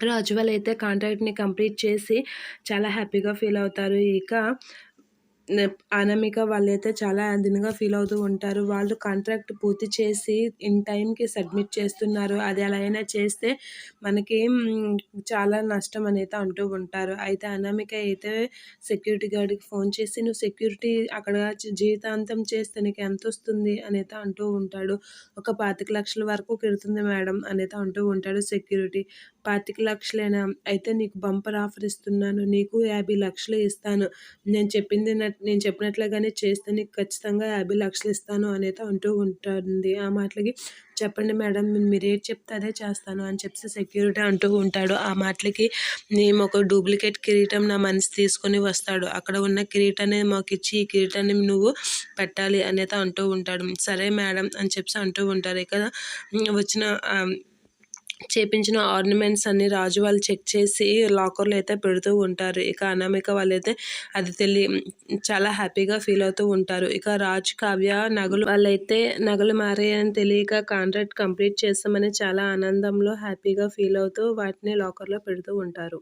రాజు అయితే కాంట్రాక్ట్ని కంప్లీట్ చేసి చాలా హ్యాపీగా ఫీల్ అవుతారు. ఇక అనామిక వాళ్ళైతే చాలా దీనిగా ఫీల్ అవుతూ ఉంటారు. వాళ్ళు కాంట్రాక్ట్ పూర్తి చేసి ఇన్ టైంకి సబ్మిట్ చేస్తున్నారు. అది ఎలా అయినా చేస్తే మనకి చాలా నష్టం అనేది అంటూ ఉంటారు. అయితే అనామిక అయితే సెక్యూరిటీ గార్డ్కి ఫోన్ చేసి నువ్వు సెక్యూరిటీ అక్కడ జీవితాంతం చేస్తే నీకు ఎంత వస్తుంది? అనేది అంటూ ఉంటాడు. ఒక పాతిక లక్షల వరకు పెడుతుంది మేడం అనేది అంటూ ఉంటాడు సెక్యూరిటీ. పాతిక లక్షలేనా? అయితే నీకు బంపర్ ఆఫర్ ఇస్తున్నాను. నీకు యాభై లక్షలు ఇస్తాను. నేను చెప్పింది నట్- నేను చెప్పినట్లుగానే చేస్తే నీకు ఖచ్చితంగా యాభై లక్షలు ఇస్తాను అనేది అంటూ ఉంటుంది. ఆ మాటలకి చెప్పండి మేడం మీరు ఏది చెప్తే అదే చేస్తాను అని చెప్పి సెక్యూరిటీ అంటూ ఉంటాడు. ఆ మాటలకి మేము ఒక డూప్లికేట్ కిరీటం నా మనసు తీసుకొని వస్తాడు. అక్కడ ఉన్న కిరీటాన్ని మాకు ఇచ్చి ఈ కిరీటాన్ని నువ్వు పెట్టాలి అనేది అంటూ ఉంటాడు. సరే మేడం అని చెప్పి అంటూ ఉంటారు. ఇక వచ్చిన చేపించిన ఆర్నమెంట్స్ అన్ని రాజు వాళ్ళు చెక్ చేసి లాకర్లో అయితే పెడుతూ ఉంటారు. ఇక అనామిక వాళ్ళైతే అది తెలియ చాలా హ్యాపీగా ఫీల్ అవుతూ ఉంటారు. ఇక రాజ్ కావ్య నగలు వాళ్ళైతే నగలు మారాయని తెలియక కాంట్రాక్ట్ కంప్లీట్ చేస్తామని చాలా ఆనందంలో హ్యాపీగా ఫీల్ అవుతూ వాటిని లాకర్లో పెడుతూ ఉంటారు.